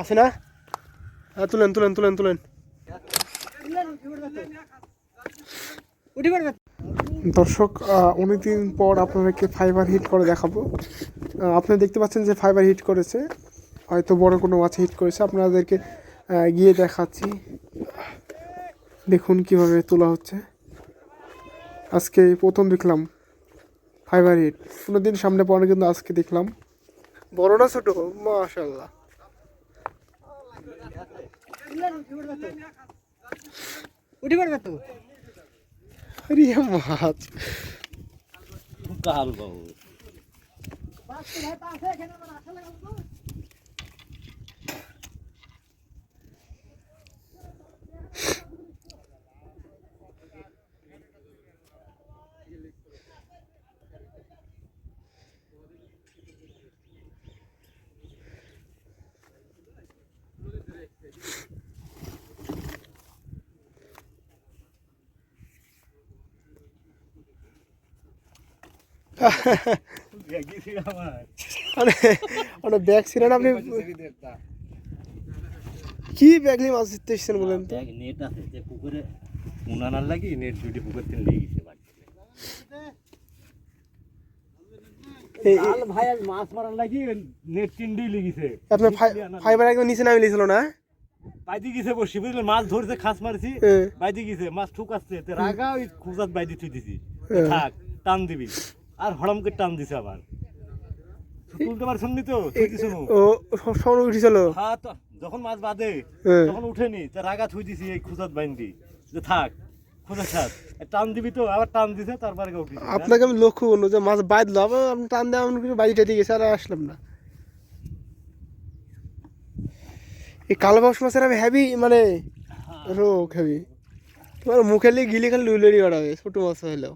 আছে না? তুলেন তুলেন তুলেন তুলেন। দর্শক অনেক দিন পর আপনাদেরকে ফাইবার হিট করে দেখাবো। আপনি দেখতে পাচ্ছেন যে ফাইবার হিট করেছে। হয়তো বড় কোনো মাছ হিট করেছে। আপনাদেরকে গিয়ে দেখাচ্ছি। দেখুন কীভাবে তোলা হচ্ছে। আজকে প্রথম দেখলাম ফাইবার হিট কোনো দিন সামনে পরে কিন্তু আজকে দেখলাম। বড় না ছোট? মাশাল্লাহ উঠে পড়বে তো? আরে মাছ কাল বাবু। মানে ব্যাগ ছিলেন আপনি? কি ব্যাগ নিয়ে মাছ ধরতে এসেছেন বলেন তো? নেট আছে যে পুকুরে উনানার লাগি নেট দুটি পুকুর তিন লেগে গেছে বাড়িতে এই- এই- কাল ভাই আজ মাছ মারার লাগি নেট তিনটি লেগেছে আপনার ফাইবার একদম নিচে নামিয়ে দিয়েছিল না? বাইদি গেছে বসি বুঝলেন? মাছ ধরছে খাস মারছি। বাইদি গেছে মাছ ঠুক আসছে তো রাগা ওই খুঁজাত বাইদি থুই দিছি। থাক টান দিবি। আর হড়ম করে টান দিছে আবার। তুলতে পারছেন নি তো? নু। ও সব উঠেছিল। হ্যাঁ যখন মাছ বাঁধে। তখন উঠেনি তা রাগা থুই দিছি এই খুঁজাত বাইন্দি। যে থাক টান দিবি তো আবার টান দিছে তারপরে উঠি আপনাকে আমি লক্ষ্য করল যে মাছ বাঁধলো আবার আপনি টান দেওয়া এমন কিছু বাড়িটা দিয়ে গেছে আর আসলাম না। এই কালো বাস মাছের আমি হ্যাভি মানে রোগ হ্যাভি তোমার মুখে গিলে খালি লুইলেরি বাড়াবে ছোট মাছ হলেও।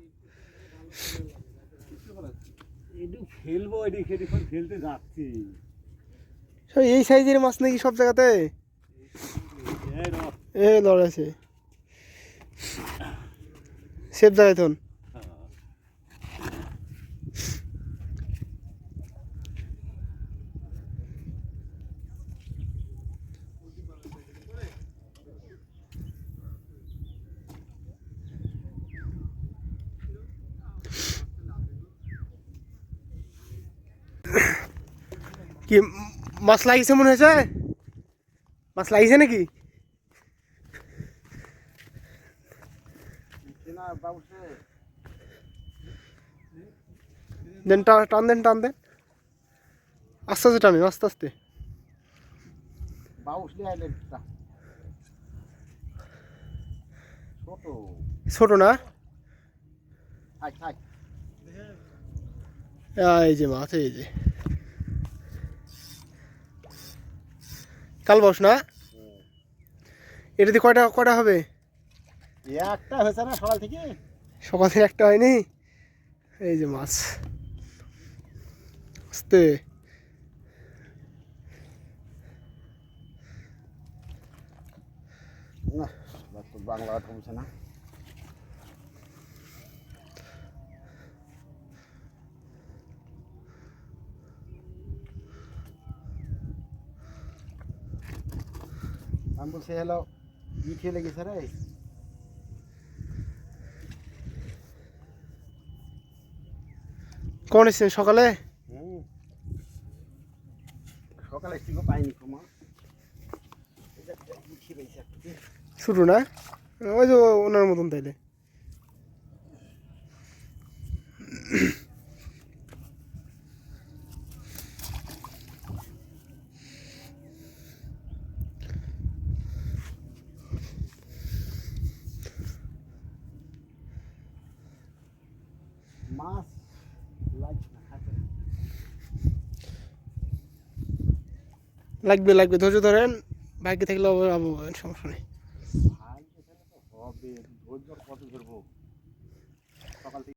একটু ফেলব ফেলতে যাচ্ছি। সব এই সাইজের মাছ নাকি সব জায়গাতে। এ লড়াইছে। সেফ জায়গায় তখন কি, মাছ লাগিয়েছে মনে হয়েছে মাছ লাগিয়েছে নাকি? দেন টান দেন টান দেন। আস্তে আস্তে টানেন আস্তে আস্তে। ছোট না? এই যে মাছ, এই যে। কাল বস না? এটাতে কয়টা কয়টা হবে? একটা হয়েছে না সকাল থেকে? সকাল থেকে একটা হয়নি? এই যে মাছ। আস্তে। না বাংলা কমছে না। আমি বলছি হ্যালো ই খেলে গেছে রে? কোন এসছেন সকালে। সকালে এসছি পাইনি কমা শুরু না? ওই যে ওনার মতন তাইলে। মাছ লাগবে লাগবে ধৈর্য ধরেন বাইকে থাকলে আবার সমস্যা নেই। হবে ধৈর্য কত ধরবো। সকাল থেকে